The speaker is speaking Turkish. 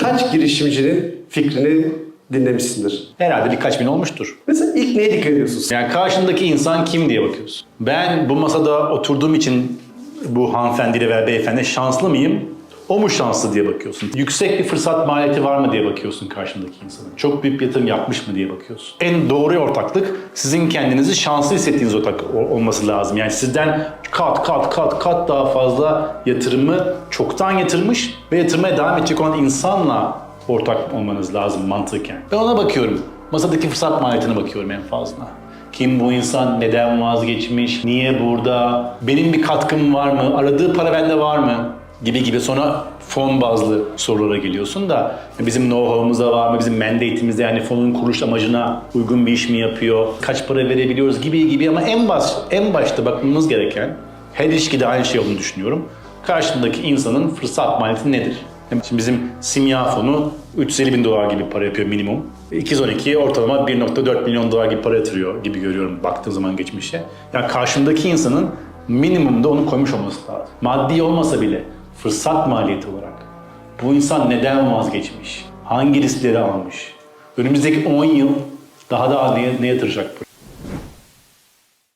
Kaç girişimcinin fikrini dinlemişsindir? Herhalde birkaç bin olmuştur. Mesela ilk neye dikkat ediyorsun? Yani karşındaki insan kim diye bakıyorsun. Ben bu masada oturduğum için bu hanımefendiyle veya beyefendi şanslı mıyım? O mu şanslı diye bakıyorsun. Yüksek bir fırsat maliyeti var mı diye bakıyorsun karşındaki insanın. Çok büyük bir yatırım yapmış mı diye bakıyorsun. En doğru ortaklık sizin kendinizi şanslı hissettiğiniz ortak ol- olması lazım. Yani sizden kat kat kat kat daha fazla yatırımı çoktan yatırmış ve yatırmaya devam edecek olan insanla ortak olmanız lazım mantıken. Ben ona bakıyorum. Masadaki fırsat maliyetine bakıyorum en fazla. Kim bu insan? Neden vazgeçmiş? Niye burada? Benim bir katkım var mı? Aradığı para bende var mı? Gibi gibi sonra fon bazlı sorulara geliyorsun da bizim know-how'umuzda var mı? Bizim mandate'imizde yani fonun kuruluş amacına uygun bir iş mi yapıyor? Kaç para verebiliyoruz gibi gibi ama en baş en başta bakmamız gereken her ilişkide aynı şey olduğunu düşünüyorum. Karşındaki insanın fırsat maliyeti nedir? Şimdi bizim simya fonu 350 bin dolar gibi para yapıyor minimum. 212 ortalama 1.4 milyon dolar gibi para yatırıyor gibi görüyorum baktığım zaman geçmişe. Yani karşımdaki insanın minimumda onu koymuş olması lazım. Maddi olmasa bile fırsat maliyeti olarak bu insan neden vazgeçmiş? Hangi riskleri almış? Önümüzdeki 10 yıl daha da ne, ne yatıracak bu?